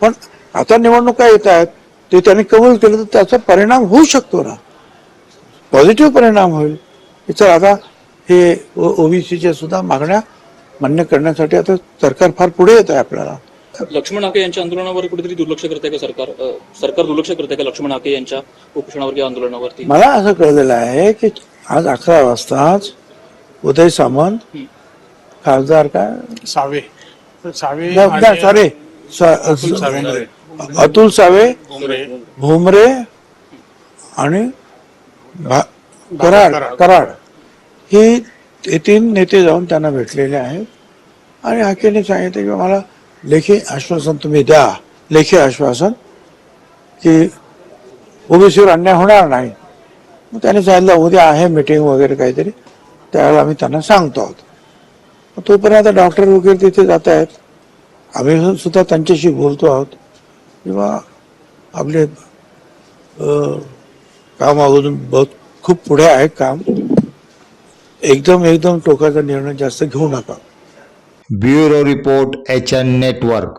पण आता निवडणुका येत आहेत ते त्यांनी कबूल केलं तर त्याचा परिणाम होऊ शकतो ना. पॉझिटिव्ह परिणाम होईल. चल आता हे ओबीसीच्या सुद्धा मागण्या मान्य करण्यासाठी आता सरकार फार पुढे येत आहे आपल्याला. लक्ष्मण हाके यांच्या आंदोलनावर कुठेतरी दुर्लक्ष करते का सरकार? सरकार दुर्लक्ष करते का लक्ष्मण हाके यांच्या उपोषणावर किंवा आंदोलनावरती? मला असं कळलेलं आहे की आज अकरा वाजताच उदय सामंत. खासदार काय? सावे. सावे सावे अतुल सावे. भुमरे भुमरे आणि कराड कराड. हे तीन नेते जाऊन त्यांना भेटलेले आहेत. आणि हाकेने सांगितलं की मला लेखी आश्वासन तुम्ही द्या. लेखी आश्वासन की ओबीसीवर अन्याय होणार नाही. मग त्याने सांगितलं उद्या आहे मीटिंग वगैरे काहीतरी. त्यावेळेला आम्ही त्यांना सांगतो आहोत. तोपर्यंत डॉक्टर वगैरे तिथे जात आहेत. आम्ही सुद्धा त्यांच्याशी बोलतो आहोत. किंवा आपले काम अजून बहुत खूप पुढे आहे काम. एकदम एकदम टोकाचा निर्णय जास्त घेऊ नका. Bureau report H N network.